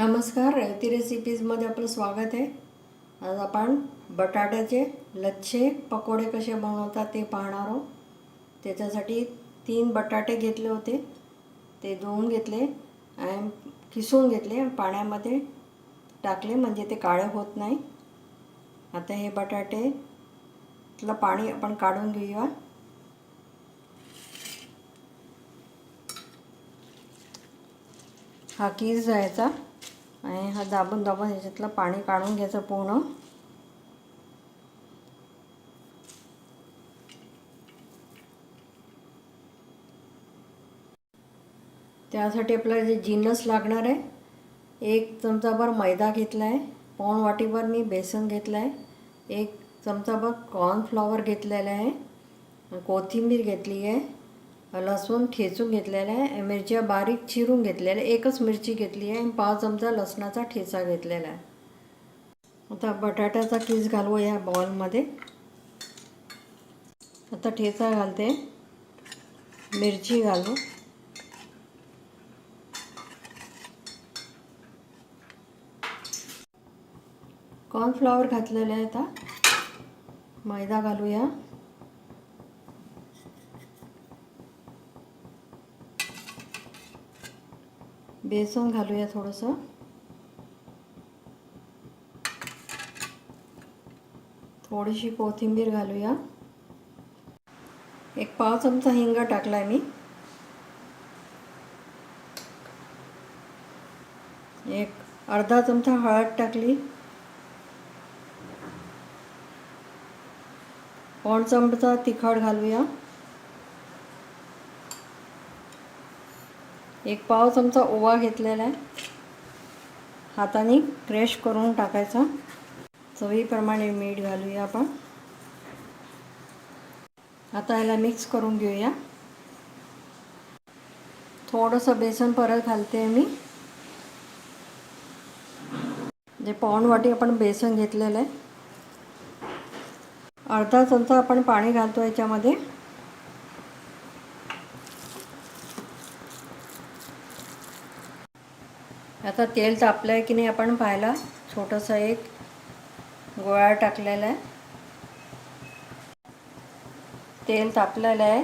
नमस्कार रेवती रेसिपीजमध्ये आपलं स्वागत आहे. आज आपण बटाट्याचे लच्छे पकोडे कसे बनवतात ते पाहणार आहोत. त्याच्यासाठी तीन बटाटे घेतले होते. ते धुवून घेतले आणि किसून घेतले पाण्यामध्ये टाकले म्हणजे ते काळे होत नाही. आता हे बटाटे पाणी आपण काढून घेऊया. हा कीस जायचा. आणि हा दाबून दाबून ह्याच्यातलं पाणी काढून घ्यायचं पूर्ण. त्यासाठी आपल्याला जे जिन्नस लागणार आहे एक चमचाभर मैदा घेतला आहे पाऊण वाटीभर मी बेसन घेतलं आहे एक चमचाभर कॉर्नफ्लॉवर घेतलेलं आहे कोथिंबीर घेतली आहे लसूण ठेचून घेतलेला आहे. मिरच्या बारीक चिरून घेतलेल्या एकच मिरची घेतली आहे आणि पाव चमचा लसणाचा ठेचा घेतलेला आहे. आता बटाट्याचा कीस घालू या बॉलमध्ये आता ठेचा घालते. मिरची घालू. कॉर्नफ्लॉवर घातलेला आहे आता. मैदा घालूया. बेसन घालूया थोडंसं. थोडीशी कोथिंबीर घालूया. एक पाव चमचा हिंग टाकलाय मी. एक अर्धा चमचा हळद टाकली. पाऊण चमचा तिखट घालूया. एक पाव चमचा ओवा घेतलेला आहे. हाताने क्रश करून टाकायचा. चवीप्रमाणे मीठ घालूया आपण. आता याला मिक्स करून घेऊया. थोडंसं बेसन परत घालते मी. जे पाऊण वाटी आपण बेसन घेतलेलं आहे. अर्धा चमचा आपण पाणी घालतो याच्यामध्ये. आता तेल तापलं आहे की नाही आपण पाहायला? छोटंसं एक गोळा टाकलेला आहे. तेल तापलेलं आहे.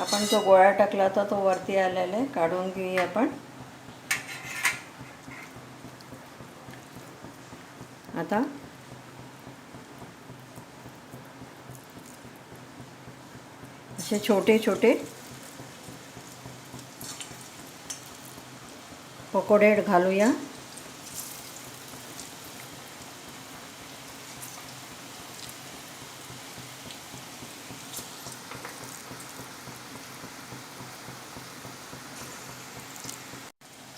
आपण जो गोळा टाकला होता तो वरती आलेला आहे. काढून घेऊया आपण. आता असे छोटे छोटे पकोडे घालूया.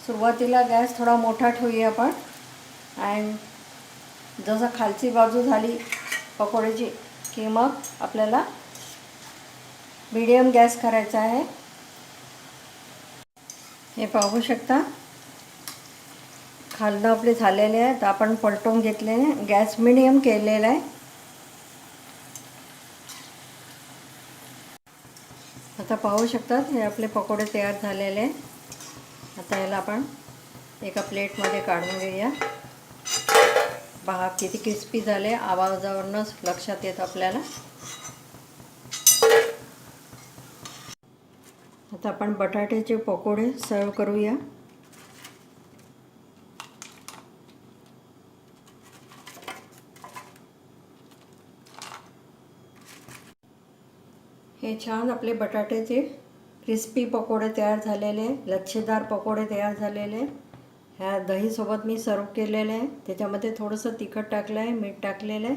सुरुवातीला गॅस थोडा मोठा ठेवूया आपण. अँड जसं खालची बाजू झाली पकोड्याची की मग आपल्याला मीडियम गॅस करायचा आहे. हे पाहू शकता. खालनं आपले झालेले आहेत. आपण पलटवून घेतलेले. गॅस मिडियम केलेला आहे. आता पाहू शकतात हे आपले पकोडे तयार झालेले आहे आता याला आपण एका प्लेटमध्ये काढून घेऊया. पहा किती क्रिस्पी झाले. आवाजावरूनच लक्षात येत आपल्याला. आता आपण बटाट्याचे पकोडे सर्व करूया. हे छान आपले बटाट्याचे क्रिस्पी पकोडे तयार झालेले लच्छेदार पकोडे तयार झालेले ह्या दहीसोबत मी सर्व केलेले आहे त्याच्यामध्ये थोडंसं तिखट टाकलं आहे मीठ टाकलेलं आहे.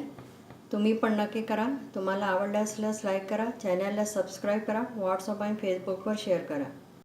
तुम्ही पण नक्की करा. तुम्हाला आवडलं असल्यास लाईक करा चॅनलला सबस्क्राईब करा. व्हॉट्सअप आणि फेसबुकवर शेअर करा.